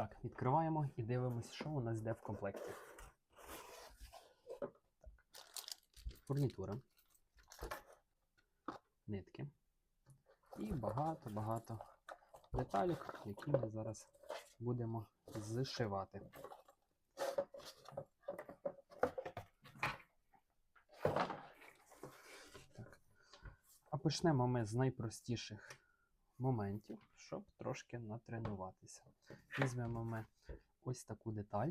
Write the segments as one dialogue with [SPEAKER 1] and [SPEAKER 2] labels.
[SPEAKER 1] Так, відкриваємо і дивимося, що у нас йде в комплекті. Так. Фурнітура. Нитки. І багато-багато деталік, які ми зараз будемо зшивати. Так. А почнемо ми з найпростіших моментів, щоб трошки натренуватися. Візьмемо ми ось таку деталь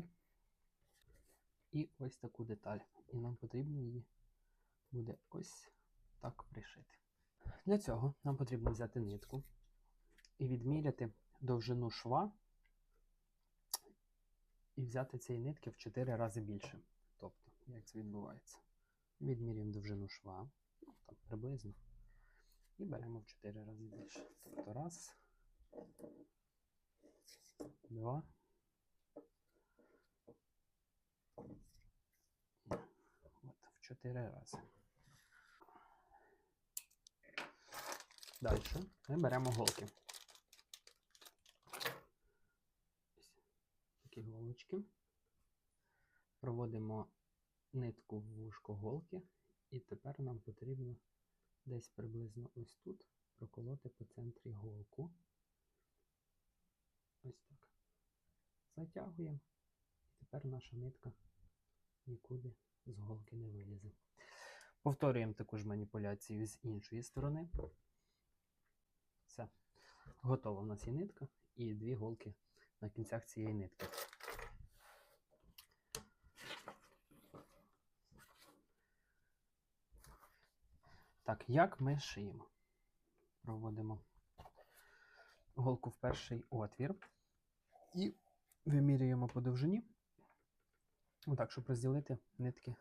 [SPEAKER 1] і ось таку деталь. І нам потрібно її буде ось так пришити. Для цього нам потрібно взяти нитку і відміряти довжину шва і взяти цієї нитки в 4 рази більше. Тобто, як це відбувається? Відмірюємо довжину шва, ну, там приблизно, і беремо в 4 рази більше. Тобто раз, два. От, в 4 рази. Далі ми беремо голки. Такі голочки. Проводимо нитку в вушко голки, і тепер нам потрібно десь приблизно ось тут проколоти по центрі голку. Ось так. Затягуємо, і тепер наша нитка нікуди з голки не вилізе. Повторюємо таку ж маніпуляцію з іншої сторони. Все. Готова у нас є нитка і дві голки на кінцях цієї нитки. Так, як ми шиємо? Проводимо голку в перший отвір і вимірюємо по довжині. Отак, щоб розділити нитки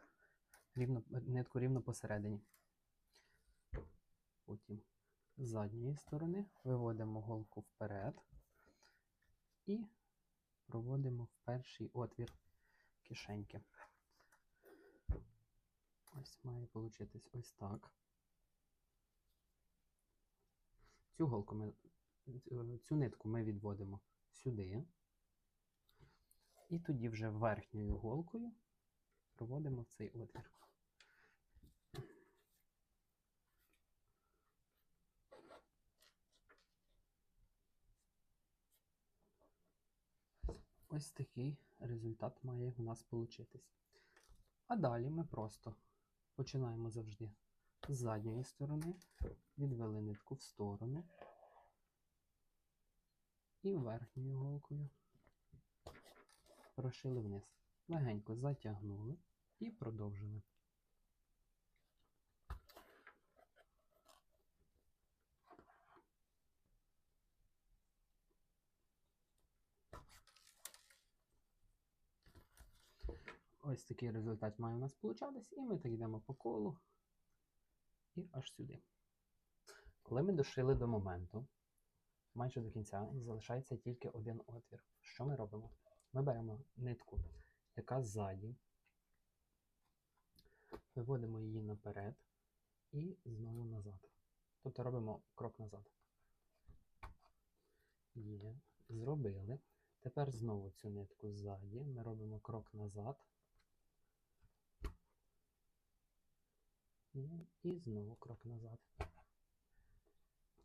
[SPEAKER 1] рівно, нитку рівно посередині. Потім з задньої сторони виводимо голку вперед і проводимо в перший отвір кишеньки. Ось має получитись ось так. Цю голку ми, цю нитку ми відводимо сюди. І тоді вже верхньою голкою проводимо в цей отвір. Ось такий результат має у нас получитись. А далі ми просто починаємо завжди з задньої сторони, відвели нитку в сторону і верхньою голкою. Прошили вниз. Легенько затягнули і продовжили. Ось такий результат має у нас получатись, і ми так йдемо по колу і аж сюди. Коли ми дошили до моменту, майже до кінця, залишається тільки один отвір. Що ми робимо? Ми беремо нитку, яка ззаді, виводимо її наперед і знову назад. Тобто робимо крок назад. Є, зробили. Тепер знову цю нитку ззаді. Ми робимо крок назад. І знову крок назад.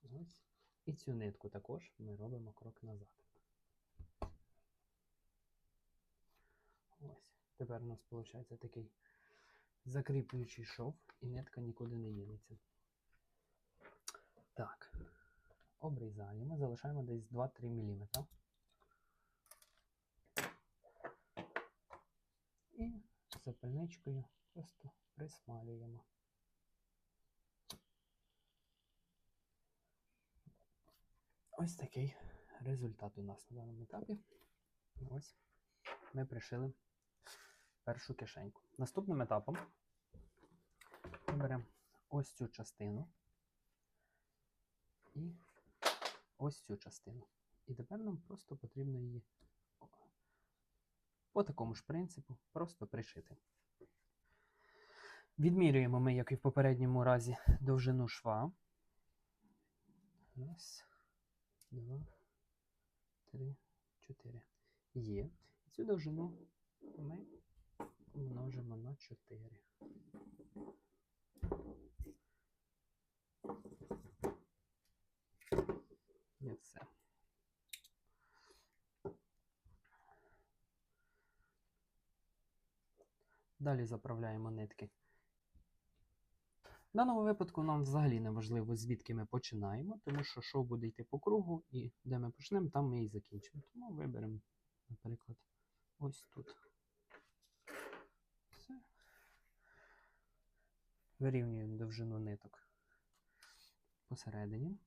[SPEAKER 1] Ось. І цю нитку також ми робимо крок назад. Ось. Тепер у нас виходить такий закріплюючий шов, і нитка нікуди не дінеться. Так. Обрізаємо, залишаємо десь 2-3 мм. І запальничкою просто присмалюємо. Ось такий результат у нас на даному етапі. Ось ми пришили першу кишеньку. Наступним етапом ми беремо ось цю частину і ось цю частину. І тепер нам просто потрібно її по такому ж принципу просто пришити. Відмірюємо ми, як і в попередньому разі, довжину шва. Раз, два, три, чотири. Є. Цю довжину ми множимо на 4. І все. Далі заправляємо нитки. В даному випадку нам взагалі не важливо, звідки ми починаємо, тому що шоу буде йти по кругу, і де ми почнемо, там ми і закінчимо. Тому виберемо, наприклад, ось тут. Все. Вирівнюємо довжину ниток посередині.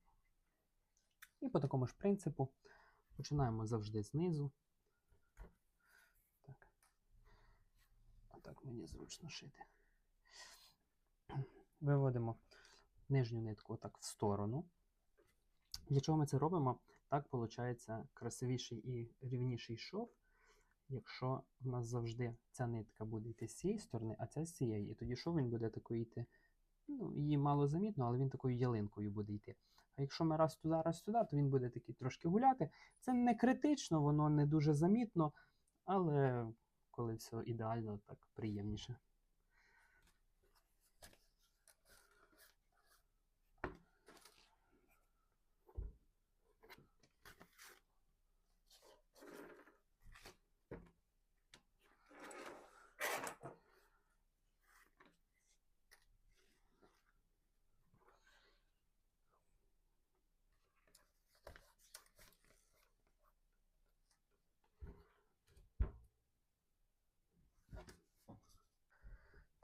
[SPEAKER 1] І по такому ж принципу починаємо завжди знизу. Так. А так мені зручно шити. Виводимо нижню нитку отак в сторону. Для чого ми це робимо? Так виходить красивіший і рівніший шов, якщо в нас завжди ця нитка буде йти з цієї сторони, а ця з цієї. І тоді шов він буде такою йти. Ну, її мало замітно, але він такою ялинкою буде йти. А якщо ми раз туди, раз туди, то він буде такий трошки гуляти. Це не критично, воно не дуже замітно, але коли все ідеально, так приємніше.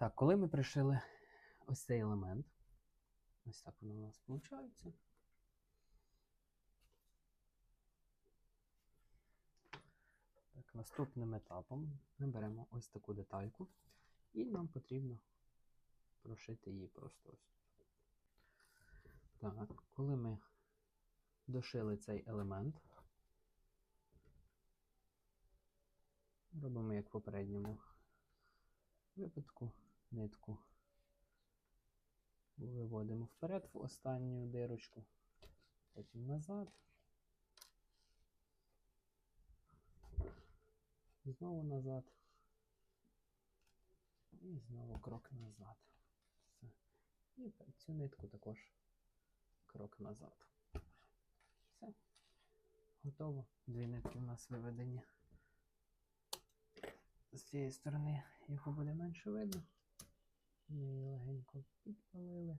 [SPEAKER 1] Так, коли ми пришили ось цей елемент, ось так воно у нас виходить. Так, наступним етапом ми беремо ось таку детальку, і нам потрібно прошити її просто ось. Так, коли ми дошили цей елемент, робимо як в попередньому випадку нитку виводимо вперед в останню дирочку, потім назад. Знову назад. І знову крок назад. Все. І цю нитку також крок назад. Все. Готово. Дві нитки у нас виведені з цієї сторони, яку буде менше видно. Її легенько підпалили.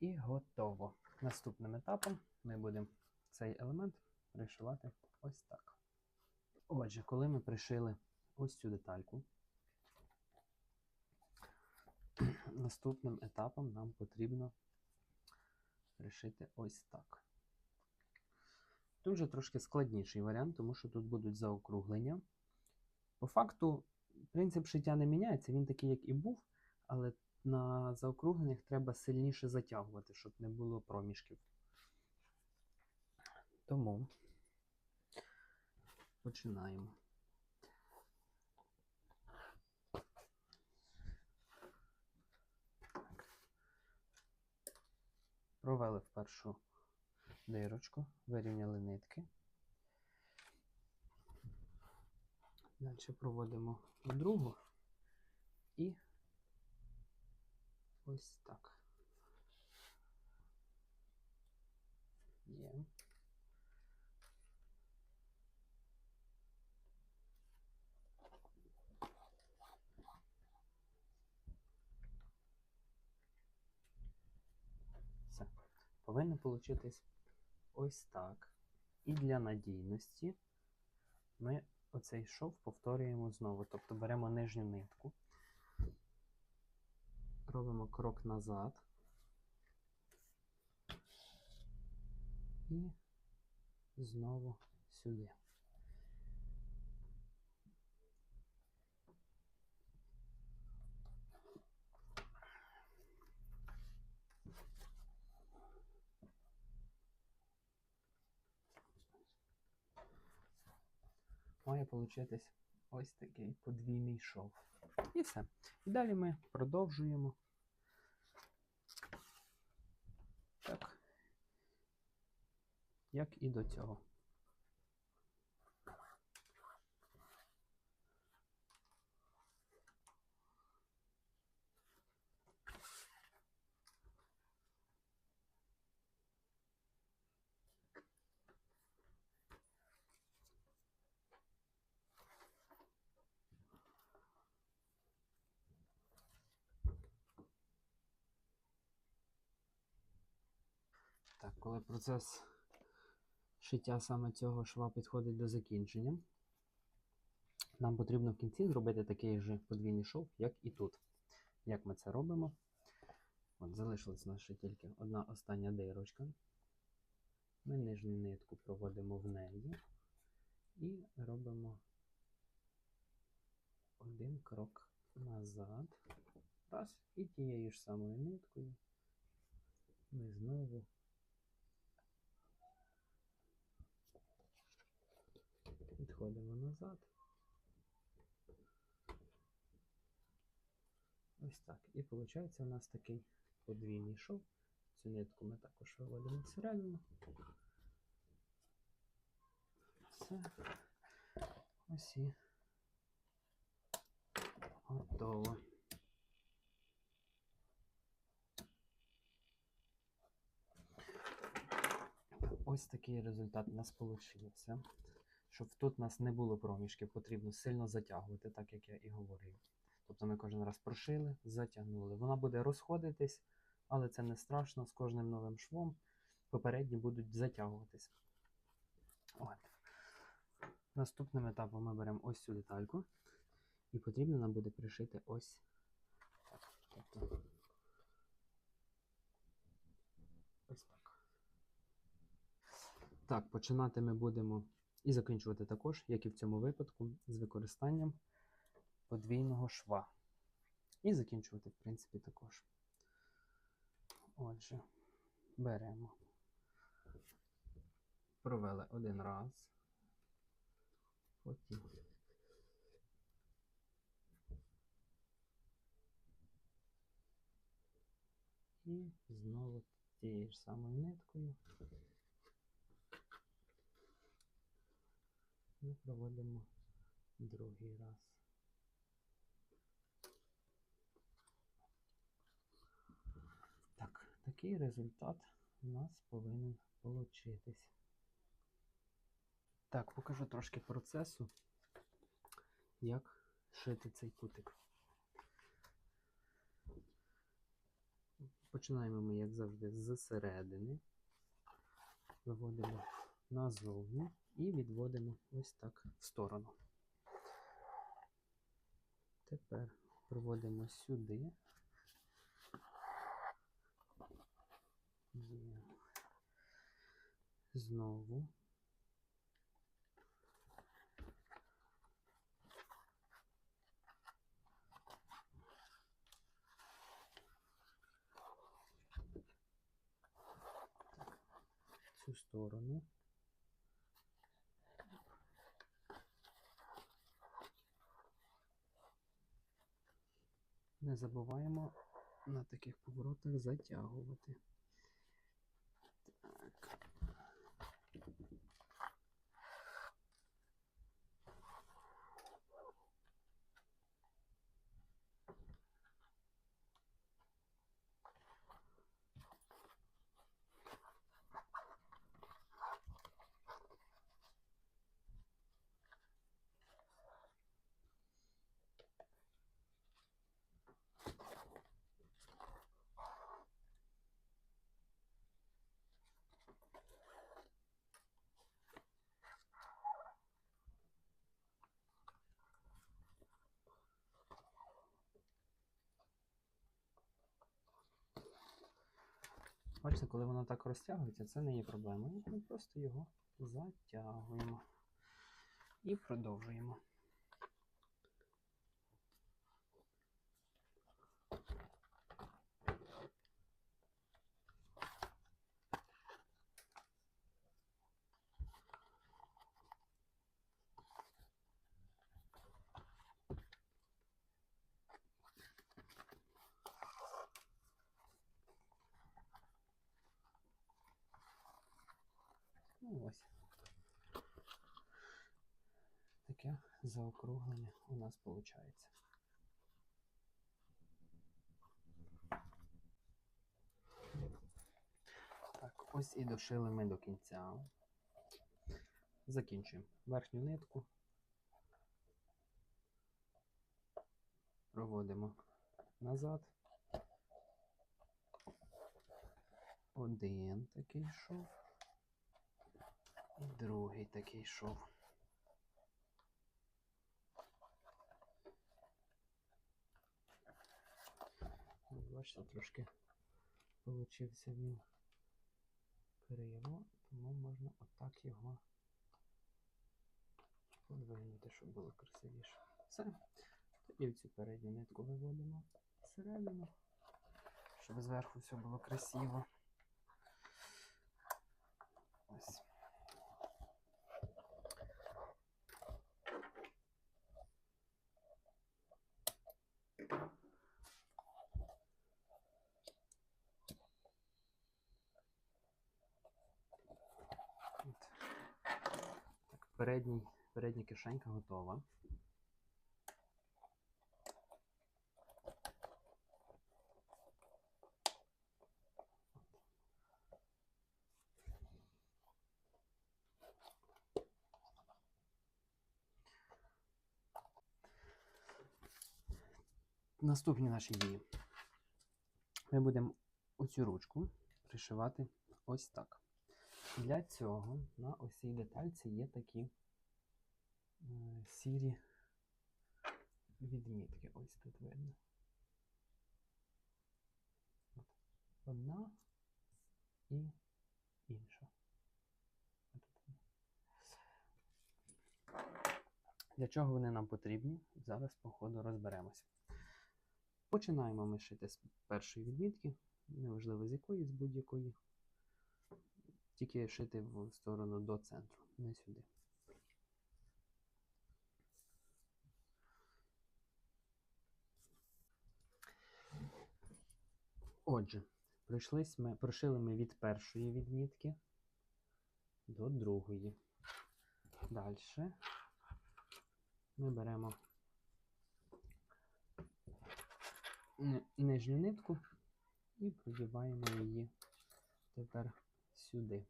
[SPEAKER 1] І готово. Наступним етапом ми будемо цей елемент пришивати ось так. Отже, коли ми пришили ось цю детальку, наступним етапом нам потрібно пришити ось так. Тут вже трошки складніший варіант, тому що тут будуть заокруглення. По факту, принцип шиття не міняється, він такий, як і був, але на заокругленнях треба сильніше затягувати, щоб не було проміжків. Тому починаємо. Провели в першу дирочку, вирівняли нитки. Далі проводимо другу і ось так. Є. Все. Повинно получитись ось так. І для надійності ми оцей шов повторюємо знову. Тобто беремо нижню нитку, робимо крок назад і знову сюди. Має получитись ось такий подвійний шов. І все. І далі ми продовжуємо. Так. як і до цього. Так, коли процес шиття саме цього шва підходить до закінчення, нам потрібно в кінці зробити такий же подвійний шов, як і тут. Як ми це робимо? От залишилась ще тільки одна остання дирочка. Ми нижню нитку проводимо в неї і робимо один крок назад. Раз, і тією ж самою ниткою ми знову Відходимо назад. Ось так. І виходить у нас такий подвійний шов. Цю нитку ми також виводимо всередину. Все. Ось і готово. Ось такий результат у нас вийшов. Щоб тут у нас не було проміжків, потрібно сильно затягувати, так як я і говорив. Тобто ми кожен раз прошили, затягнули. Вона буде розходитись, але це не страшно. З кожним новим швом попередні будуть затягуватись. От. Наступним етапом ми беремо ось цю детальку, і потрібно нам буде пришити ось так. Тобто, ось так. Так, починати ми будемо і закінчувати також, як і в цьому випадку, з використанням подвійного шва. І закінчувати, в принципі, також. Отже, беремо. Провели один раз. Потім. І знову тією ж самою ниткою. Ми проводимо другий раз. Так, такий результат у нас повинен получитись. Так, покажу трошки процесу, як шити цей кутик. Починаємо ми, як завжди, з середини, виводимо назовні і відводимо ось так в сторону. Тепер проводимо сюди. Знову. Цю сторону. Не забуваємо на таких поворотах затягувати. Так. Бачите, коли воно так розтягується, це не є проблемою. Ми просто його затягуємо і продовжуємо. Заокруглення у нас виходить. Так, ось і дошили ми до кінця. Закінчуємо верхню нитку. Проводимо назад. Один такий шов. І другий такий шов. Ось Бачите, трошки получився він криво, тому можна отак його подвинути, щоб було красивіше. Все. Тоді цю передню нитку виводимо всередину, щоб зверху все було красиво. Ось. Передній, передня кишенька готова. Наступні наші дії. Ми будемо оцю ручку пришивати ось так. Для цього на ось детальці є такі е, сірі відмітки. Ось тут видно. Одна і інша. Для чого вони нам потрібні? Зараз, по ходу, розберемося. Починаємо ми шити з першої відмітки, неважливо з якої, з будь-якої. Тільки шити в сторону до центру, не сюди. Отже, ми, прошили ми від першої відмітки до другої. Далі ми беремо ни- нижню нитку і продіваємо її тепер сюди.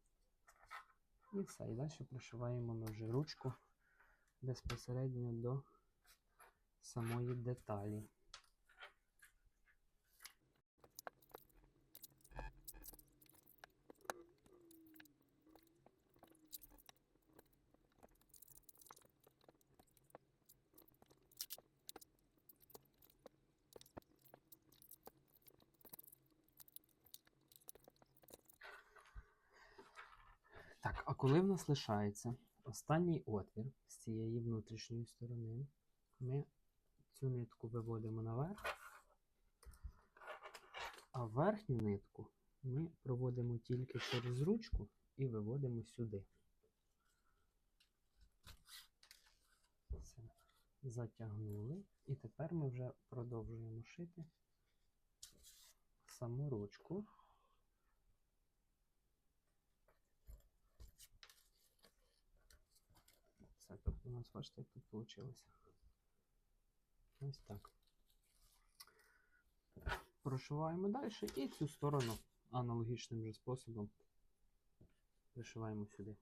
[SPEAKER 1] І все. І далі пришиваємо ми вже ручку безпосередньо до самої деталі. Коли в нас лишається останній отвір з цієї внутрішньої сторони, ми цю нитку виводимо наверх, а верхню нитку ми проводимо тільки через ручку і виводимо сюди. Все. Затягнули. І тепер ми вже продовжуємо шити саму ручку. Все, тобто у нас бачите, як тут вийшло. Ось так. Прошиваємо далі і цю сторону аналогічним же способом пришиваємо сюди.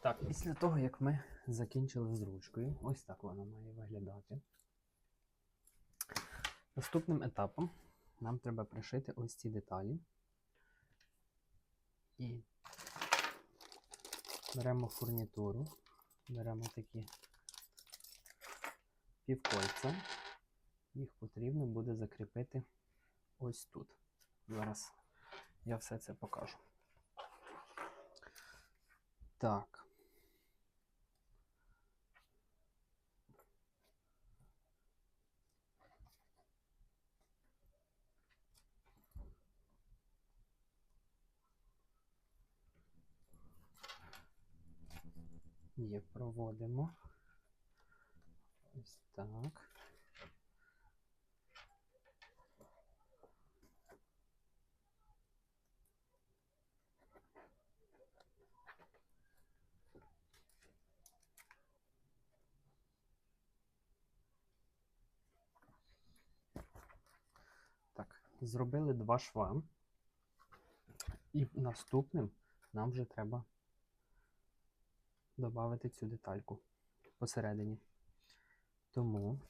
[SPEAKER 1] Так, після того, як ми закінчили з ручкою, ось так вона має виглядати. Наступним етапом нам треба пришити ось ці деталі. І беремо фурнітуру, беремо такі півкольця. Їх потрібно буде закріпити ось тут. Зараз я все це покажу. Так. Є, проводимо. Ось так. Так, зробили два шва, і наступним нам вже треба додати цю детальку посередині. Тому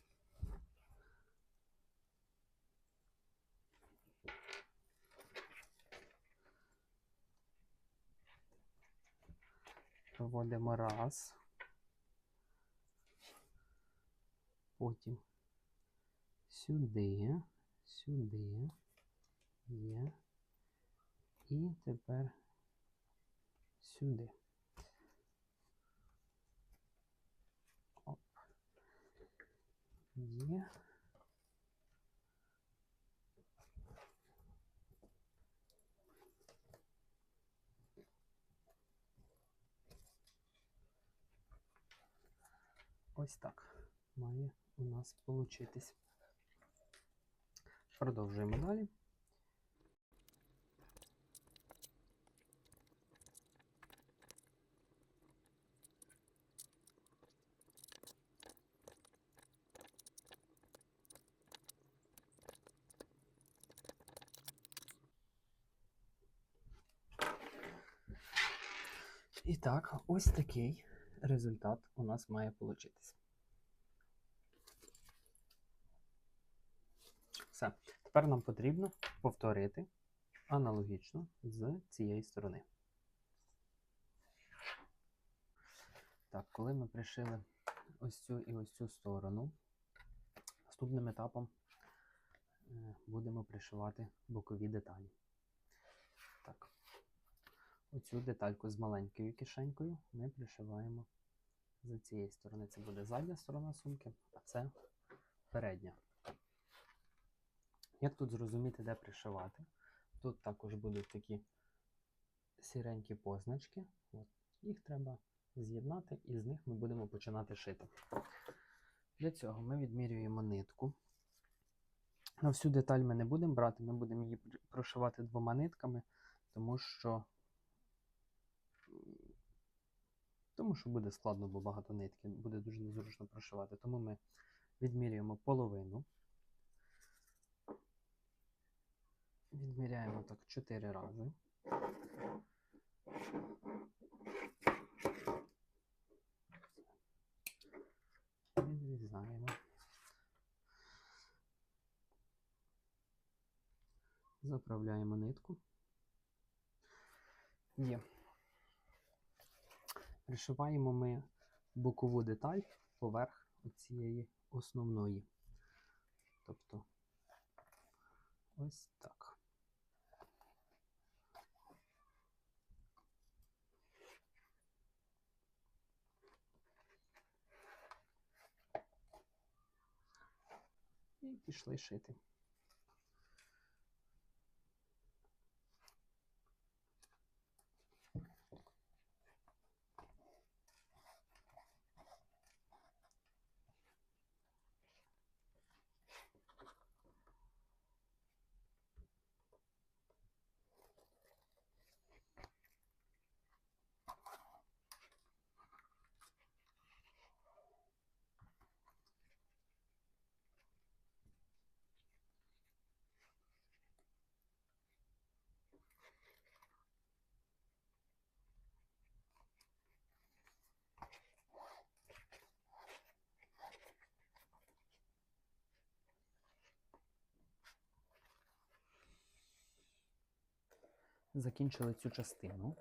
[SPEAKER 1] проводимо раз. Потім сюди, сюди є. І тепер сюди. Є. Ось так має у нас получитись. Продовжуємо далі. І так, ось такий результат у нас має получитись. Все. Тепер нам потрібно повторити аналогічно з цієї сторони. Так, коли ми пришили ось цю і ось цю сторону, наступним етапом е, будемо пришивати бокові деталі. Оцю детальку з маленькою кишенькою ми пришиваємо з цієї сторони. Це буде задня сторона сумки, а це передня. Як тут зрозуміти, де пришивати? Тут також будуть такі сіренькі позначки. От. Їх треба з'єднати і з них ми будемо починати шити. Для цього ми відмірюємо нитку. На всю деталь ми не будемо брати, ми будемо її прошивати двома нитками, тому що, тому що буде складно, бо багато нитки, буде дуже незручно прошивати. Тому ми відмірюємо половину. Відміряємо так 4 рази. Відрізаємо. Заправляємо нитку. Є. Пришиваємо ми бокову деталь поверх цієї основної. Тобто ось так. І пішли шити. Закінчили цю частину.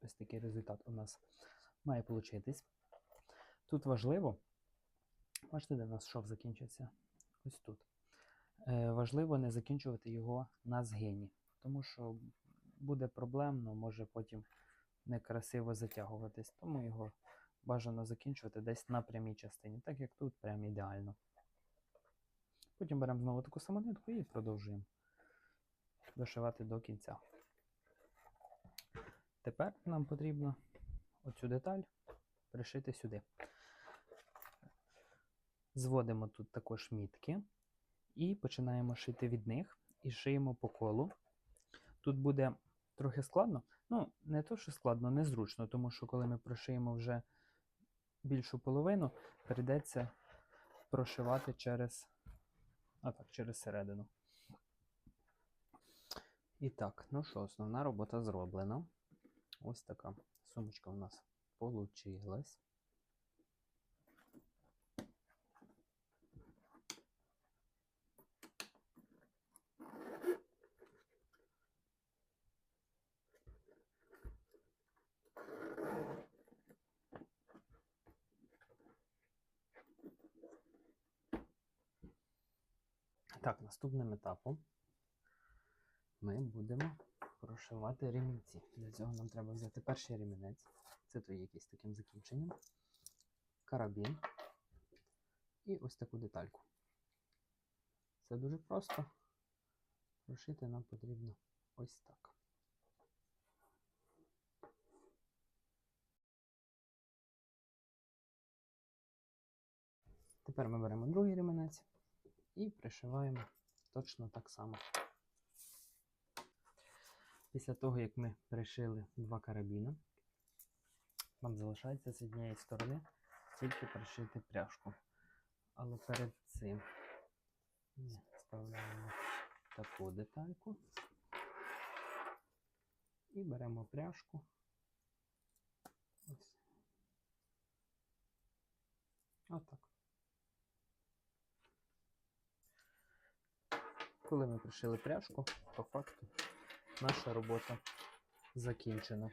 [SPEAKER 1] Ось такий результат у нас має получитись. Тут важливо, бачите, де у нас шов закінчиться? Ось тут. Е, важливо не закінчувати його на згині, тому що буде проблемно, може потім некрасиво затягуватись, тому його бажано закінчувати десь на прямій частині, так як тут прям ідеально. Потім беремо знову таку саму нитку і продовжуємо дошивати до кінця. Тепер нам потрібно оцю деталь пришити сюди. Зводимо тут також мітки і починаємо шити від них і шиємо по колу. Тут буде трохи складно. Ну, не то, що складно, незручно, тому що коли ми прошиємо вже більшу половину, прийдеться прошивати через, а так, через середину. І так, ну що, основна робота зроблена. Ось така сумочка у нас получилась. Так, наступним етапом ми будемо прошивати ремінці. Для цього нам треба взяти перший ремінець. Це той якийсь таким закінченням. Карабін. І ось таку детальку. Це дуже просто. Прошити нам потрібно ось так. Тепер ми беремо другий ремінець і пришиваємо точно так само. Після того, як ми пришили два карабіни, нам залишається з однієї сторони тільки пришити пряжку. Але перед цим ми вставляємо таку детальку і беремо пряжку. Ось. Отак. Коли ми пришили пряжку, по факту наша робота закінчена.